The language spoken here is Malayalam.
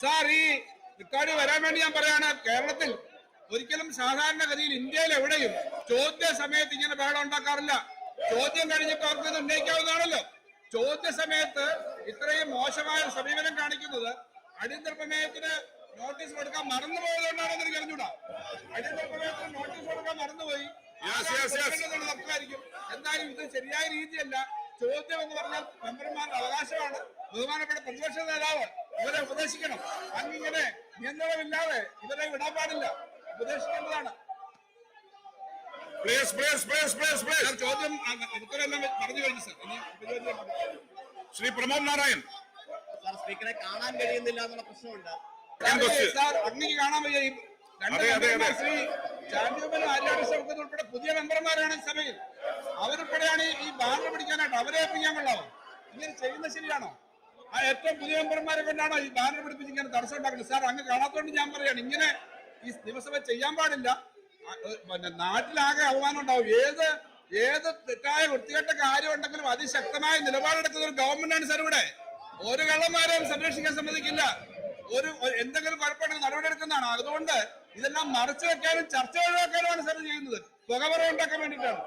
സാർ ഈ റെക്കോർഡ് വരാൻ വേണ്ടി ഞാൻ പറയാണ് കേരളത്തിൽ ഒരിക്കലും സാധാരണഗതിയിൽ ഇന്ത്യയിൽ എവിടെയും ചോദ്യ സമയത്ത് ഇങ്ങനെ ബഹളം ഉണ്ടാക്കാറില്ല. ചോദ്യം കഴിഞ്ഞിട്ട് അവർക്ക് ഇത് ഉന്നയിക്കാവുന്നതാണല്ലോ. ചോദ്യ സമയത്ത് ഇത്രയും മോശമായ സമീപനം കാണിക്കുന്നത് അടിയന്തര പ്രമേയത്തിന് നോട്ടീസ് കൊടുക്കാൻ മറന്നു പോയതുകൊണ്ടാണ് എനിക്ക് അറിഞ്ഞൂടാ അടിയന്തര പ്രമേയത്തിന് നോട്ടീസ് കൊടുക്കാൻ മറന്നുപോയി. എന്തായാലും ഇത് ശരിയായ രീതിയല്ല. ചോദ്യം എന്ന് പറഞ്ഞാൽ മെമ്പർമാരുടെ അവകാശമാണ്. ബഹുമാനപ്പെട്ട പ്രതിപക്ഷ നേതാവ് ഇവരെ ഉപദേശിക്കണം. അങ്ങിങ്ങനെ നിയന്ത്രണമില്ലാതെ ഇവരെ വിടാൻ പാടില്ല. ഉപദേശിക്കേണ്ടതാണ്. Please please please please please ചോദ്യം ഉത്തരമെല്ലാം പറഞ്ഞു കഴിഞ്ഞു സാർ. ശ്രീ പ്രമോദ് നാരായൺ. സാർ സ്പീക്കറെ കാണാൻ കഴിയുന്നില്ല എന്നുള്ള പ്രശ്നമുണ്ട്. സാർ അങ്ങേക്ക് കാണാൻ വയ്യ. ഈ രണ്ട് അതെ, അതെ, ശ്രീ ചാണ്ടിയമ്മനും ആര്യാട് ഷൗക്കത്തും ഉൾപ്പെടെ പുതിയ മെമ്പർമാരാണ് ഈ സഭയിൽ. അവരുൾപ്പെടെയാണ് ഈ ബാനർ പിടിക്കാനായിട്ട് അവരെ ഏൽപ്പിക്കാൻ കൊള്ളാവും. ഇങ്ങനെ ചെയ്യുന്നത് ശരിയാണോ? ആ ഏറ്റവും പുതിയ മെമ്പർമാരെ കൊണ്ടാണ് ഈ ബാനർ പിടിപ്പിച്ച് ഇങ്ങനെ തടസ്സം ഉണ്ടാക്കുന്നത്. സാർ അങ്ങ് കാണാത്തോണ്ട് ഞാൻ പറയാണ് ഇങ്ങനെ ഈ നിയമസഭ ചെയ്യാൻ പാടില്ല. പിന്നെ നാട്ടിലാകെ അവമാനം ഉണ്ടാവും. ഏത് ഏത് തെറ്റായ വൃത്തികെട്ട കാര്യം ഉണ്ടെങ്കിലും അതിശക്തമായ നിലപാടെടുക്കുന്ന ഒരു ഗവൺമെന്റാണ് സാർ ഇവിടെ. ഒരു കള്ളന്മാരെയും സംരക്ഷിക്കാൻ സമ്മതിക്കില്ല. ഒരു എന്തെങ്കിലും കുഴപ്പമുണ്ടെങ്കിൽ നടപടിയെടുക്കുന്നതാണ് അതുകൊണ്ട് ഇതെല്ലാം മറച്ചു വെക്കാനും ചർച്ച ഒഴിവാക്കാനുമാണ് സാർ ചെയ്യുന്നത്. പുകവറ ഉണ്ടാക്കാൻ വേണ്ടിയിട്ടാണ്.